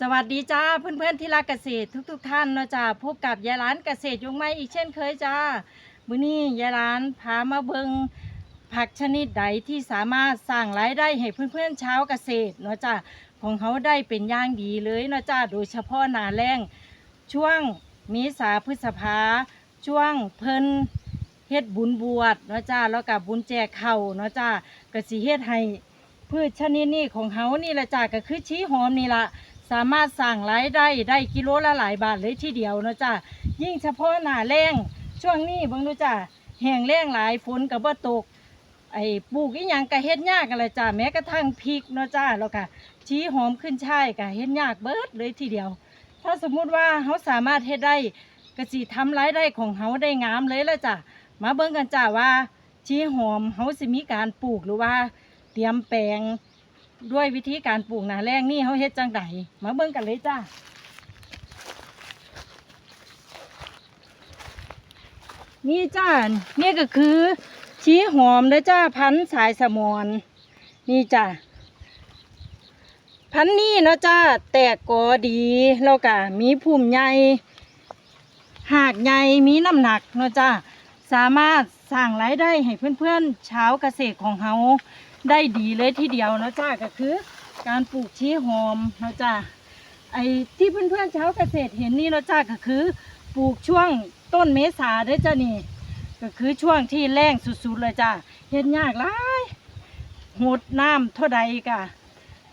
สวัสดีจ้าเพื่อนๆที่รักเกษตรทุกๆทท่านเนาะจ้าพบกับยายร้านเกษตรยุงไม้อีกเช่นเคยจ้ามื้อนี้ยายร้านพามาเบิงผักชนิดใดที่สามารถสร้างรายได้ให้เพื่อนๆชาวเกษตรเนาะจ้าของเขาได้เป็นอย่างดีเลยเนาะจ้าโดยเฉพาะหนาแรงช่วงเมษาพฤษภาช่วงเพิ่นเฮ็ดบุญบวชเนาะจ้าแล้วกับบุญแจกเขาเนาะจ้าก็สิเฮ็ดให้พืชชนิดนี้ของเฮานี่ละจ้าก็คือชี้หอมนี่ละ สามารถสั่งรายได้ได้กิโลละหลายบาทเลยทีเดียวเนาะจ้ายิ่งเฉพาะหน้าแรงช่วงนี้เบิ่งดูจ้าแห้งแล้งหลายฝนก็บ่ตกไอ้ปลูกอีหยังก็เฮ็ดยากกันเลยจ้าแม้กระทั่งพริกเนาะจ้าแล้วก็ชี้หอมขึ้นช่ายก็เฮ็ดยากเบิดเลยทีเดียว ถ้าสมมุติว่าเฮาสามารถเฮ็ดได้ก็สิทำรายได้ของเฮาได้งามเลยละจ้ามาเบิ่งกันจ้าว่าชี้หอมเฮาสิมีการปลูกหรือว่า เตรียมแปลง ด้วยวิธีการปลูกหนาแรงนี่เขาเฮ็ดจังไดมาเบิ่งกันเลยจ้านี่จ้านี่ก็คือชี้หอมเด้จ้าพันสายสมอนนี่จ้าพันนี้นะจ้าแตกกอดีแล้วก็มีพุ่มใหญ่หากใหญ่มีน้ำหนักนะจ้าสามารถสร้างรายได้ให้เพื่อนๆชาวเกษตรของเฮา ได้ดีเลยทีเดียวเนาะจ้าก็คือ การปลูกชีหอมเนาะจ้าไอ้ที่เพื่อนๆชาวเกษตรเห็นนี่เนาะจ้าก็คือ ปลูกช่วงต้นเมษาเด้จ้านี่ ก็คือช่วงที่แรงสุดๆเลยจ้าเห็นยากหลายหดน้ำเท่าใดกะ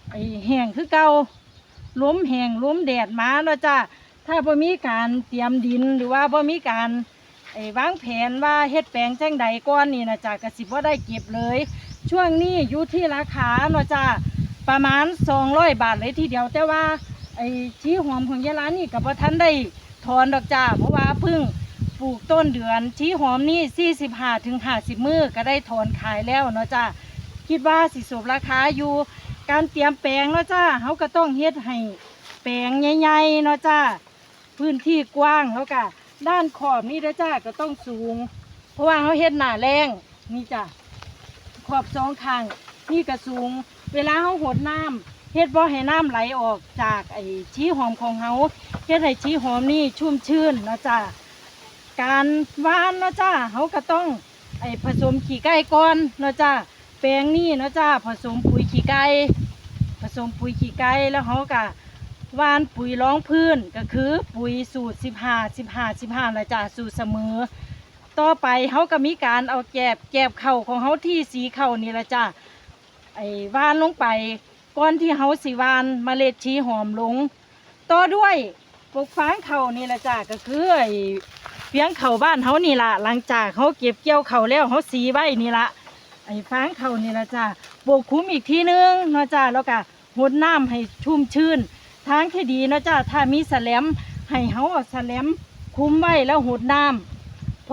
ไอ้แห้งคือเก่าล้มแห้งล้มแดดมาเนาะจ้าถ้าบ่มีการเตรียมดินหรือว่าบ่มีการไอ้วางแผนว่าเฮ็ดแปลงแจังใดก่อนนี่นะจ้าก็สิบ่ได้เก็บเลย ช่วงนี้อยู่ที่ราคาเนาะจ้าประมาณ200บาทเลยทีเดียวแต่ว่าไอ้ชี้หอมของยายร้านนี่กับพ่ทันได้ถอนดอกจ้าเพราะว่าเพิ่งปลูกต้นเดือนชี้หอมนี่45ถึง50มื้อก็ได้ถอนขายแล้วเนาะจ้าคิดว่าสิสูบราคาอยู่การเตรียมแปลงเนาะจ้าเขาก็ต้องเฮ็ดให้แปลงใหญ่ๆเนาะจ้าพื้นที่กว้างแล้วก็ด้านขอบนี่เด้อจ้าก็ต้องสูง เพราะว่าเขาเฮ็ดหนาแรงนี่จ้า อบสองข้างนี่กระสูง เวลาเขาหดน้ำเฮ็ดบ่ให้น้ำไหลออกจากไอ้ชี้หอมของเขาเฮ็ดให้ชี้หอมนี่ชุ่มชื้นเนาะจ้าการหว่านเนาะจ้าเขาก็ต้องไอ้ผสมขี้ไก่ก่อนเนาะจ้าแปลงนี่เนาะจ้าผสมปุ๋ยขี้ไก่ผสมปุ๋ยขี้ไก่แล้วเขาก็หว่านปุ๋ยรองพื้นก็คือปุ๋ยสูตรสิบห้าสิบหาสิบหานะจ้าสูตรเสมอ ต่อไปเขาก็มีการเอาแกบแกบเข่าของเขาที่สีเข่านี่ละจ้าไอ้วานลงไปก่อนที่เขาสีวานมเมล็ดชีหอมลง ต่อด้วยปลูกฟางเข่านี่ละจ้าก็คือไอ้เพียงเข่าบ้านเขานี่ละหลังจากเขาเก็บเกี่ยวเข่าแล้วเขาสีไว้นี่ละไอ้ฟางเข่านี่ละจ้าปลูกคุ้มอีกทีนึงเนาะจ้าแล้วก็หดน้ำให้ชุ่มชื้นทางที่ดีเนาะจ้าถ้ามีแสลมให้เขาเอาแสลมคุ้มไว้แล้วหดน้ำ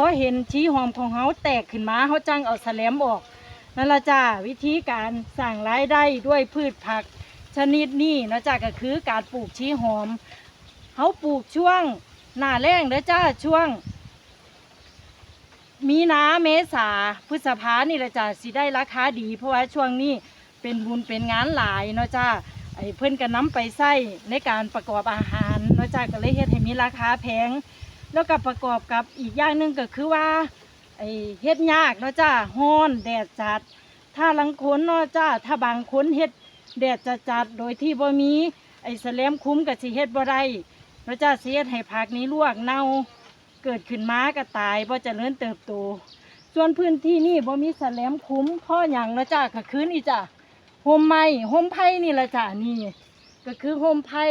อเห็นชี้หอมของเขาแตกขึ้นมาเขาจังเอาแสลมออกนั่นละจ้าวิธีการสั่งรายได้ด้วยพืชผักชนิดนี้นะจ้าก็คือการปลูกชี้หอมเขาปลูกช่วงหน้าแรงเด้อจ้าช่วง มีนาเมษาพฤษภานี่ละจ้าสิได้ราคาดี เพราะว่าช่วงนี้เป็นบุญเป็นงานหลายเนาะจ้าไอ้เพื่อนก็น้ำไปใส่ในการประกอบอาหารเนาะจ้าก็เลยเฮ็ดให้มีราคาแพง แล้วก็ประกอบกับอีกอย่างหนึ่งก็คือว่าไอ้เฮ็ดยากเนาะจ้าฮ้อนแดดจัด ถ้าลังคนเนาะจ้าถ้าบางคนเฮ็ดแดดจัดจัดโดยที่บ่มีไอ้แสลมคุ้มกับสิเฮ็ดบ่ได้เนาะจ้าสิเฮ็ดให้ผักนี้ลวกเน่าเกิดขึ้นมาก็ตายบ่เจริญเติบโต ส่วนพื้นที่นี่บ่มีแสลมคุ้มเพ่อหยังเนาะจ้าก็คือนี่จ้าโฮมไม้โฮมไผ่นี่ละจ้านี่ ก็คือโฮมไผ่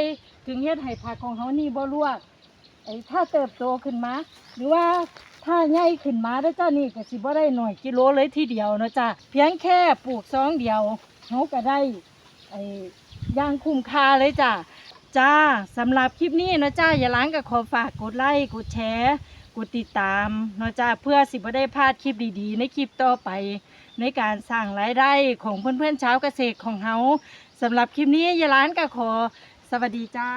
ถึงเฮ็ดให้ผักของเฮานี่บ่ลวก อ้ถ้าเติบโตขึ้นมา หรือว่าถ้าใหญ่ขึ้นมาได้อจ้านี่ก็สิบ่ได้หน่อยกิโลเลยทีเดียวเนาะจ้าเพียงแค่ปลูกซองเดียวเขาก็ได้ไอ้ย่างคุ้มค่าเลยจ้าจ้าสำหรับคลิปนี้เนาะจ้าอย่าล้างก็ขอฝากกดไลค์กดแชร์กดติดตามเนาะจ้าเพื่อสิบ่ได้พลาดคลิปดีๆ ในคลิปต่อไปในการสร้างรายได้ของเพื่อนๆชาวเกษตรของเฮาสำหรับคลิปนี้อย่าล้านก็ขอสวัสดีจ้า